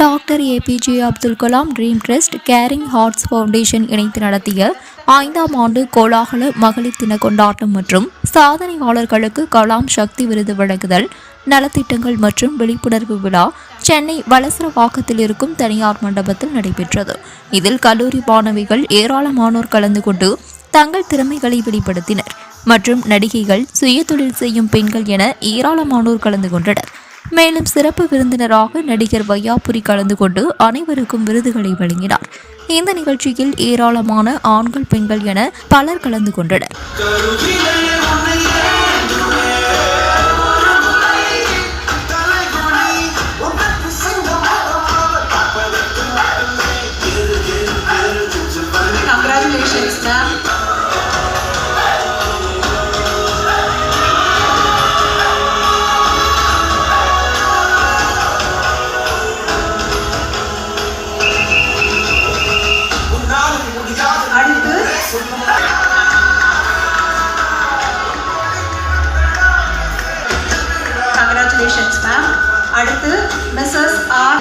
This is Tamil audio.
Doctor APJ Abdul Kalam dream trust caring hearts foundation இணைத்து நடத்திய ஐந்தாம் ஆண்டு கோலாகல மகளிர் தின கொண்டாட்டம் மற்றும் சாதனையாளர்களுக்கு கலாம் சக்தி விருது வழங்குதல் நலத்திட்டங்கள் மற்றும் விழிப்புணர்வு விழா சென்னை வலசரவாக்கத்தில் இருக்கும் தனியார் மண்டபத்தில் நடைபெற்றது. இதில் கல்லூரி மாணவிகள் ஏராளமானோர் கலந்து கொண்டு தங்கள் திறமைகளை வெளிப்படுத்தினர். மற்றும் நடிகைகள் சுயதொழில் செய்யும் பெண்கள் என ஏராளமானோர் கலந்து கொண்டனர். மேலும் சிறப்பு விருந்தினராக நடிகர் வையாபுரி கலந்து கொண்டு அனைவருக்கும் விருதுகளை வழங்கினார் இந்த நிகழ்ச்சியில் ஏராளமான ஆண்கள் பெண்கள் என பலர் கலந்து கொண்டனர் Congratulations, ma'am. கங்க்ராச்சுலேஷன்ஸ் மேம் அடுத்து மிஸ்ஸஸ் ஆர்